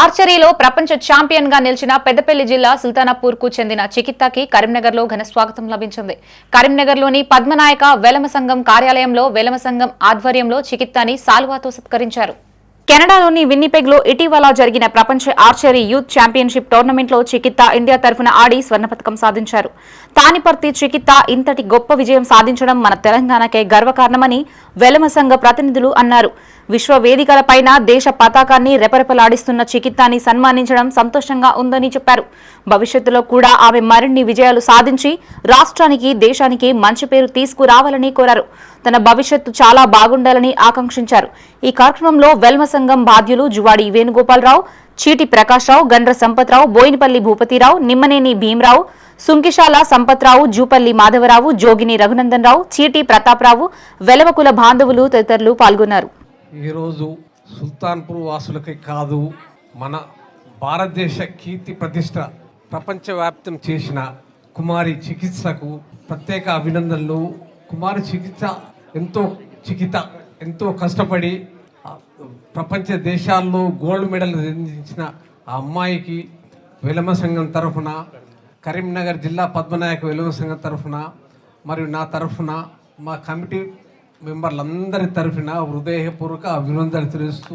ఆర్చరీలో ప్రపంచ ఛాంపియన్గా నిలిచిన పెద్దపల్లి జిల్లా సుల్తానాపూర్కు చెందిన చికిత్తాకి కరీంనగర్లో ఘన స్వాగతం లభించింది. కరీంనగర్లోని పద్మనాయక వెలమ సంఘం కార్యాలయంలో వెలమ సంఘం ఆధ్వర్యంలో చికిత్తాని సాల్వాతో సత్కరించారు. కెనడాలోని విన్నిపెగ్లో ఇటీవల జరిగిన ప్రపంచ ఆర్చరీ యూత్ ఛాంపియన్షిప్ టోర్నమెంట్లో చికిత్తా ఇండియా తరఫున ఆడి స్వర్ణ పథకం సాధించారు. తానిపర్తి చికిత్తా ఇంతటి గొప్ప విజయం సాధించడం మన తెలంగాణకే గర్వకారణమని వెలమ సంఘ ప్రతినిధులు అన్నారు. విశ్వవేదికలపైన దేశ పతాకాన్ని రెపరెపలాడిస్తున్న చికిత్తాని సన్మానించడం సంతోషంగా ఉందని చెప్పారు. భవిష్యత్తులో కూడా ఆమె మరిన్ని విజయాలు సాధించి రాష్ట్రానికి దేశానికి మంచి పేరు తీసుకురావాలని కోరారు. తన భవిష్యత్తు చాలా బాగుండాలని ఆకాంక్షించారు. ఈ కార్యక్రమంలో వెల్మ సంఘం బాధ్యులు జువాడి వేణుగోపాలరావు చీటి ప్రకాశ్రావు గండ్ర సంపత్రావు బోయినపల్లి భూపతిరావు నిమ్మనేని భీమరావు సుంకిశాల సంపత్రావు జూపల్లి మాధవరావు జోగిని రఘునందన్ రావు చీటి ప్రతాపరావు వెలవకుల బాంధవులు తదితరులు పాల్గొన్నారు. ఈరోజు సుల్తాన్పూర్ వాసులకి కాదు మన భారతదేశ కీర్తి ప్రతిష్ట ప్రపంచవ్యాప్తం చేసిన కుమారి చికిత్సకు ప్రత్యేక అభినందనలు. కుమారి చికిత్స ఎంతో చికిత ఎంతో కష్టపడి ప్రపంచ దేశాల్లో గోల్డ్ మెడల్ అందించిన ఆ అమ్మాయికి వెలమ సంఘం తరఫున కరీంనగర్ జిల్లా పద్మనాయక విలమ సంఘం తరఫున మరియు నా తరఫున మా కమిటీ మెంబర్లందరి తరఫున హృదయపూర్వక అభినందనలు తెలుస్తూ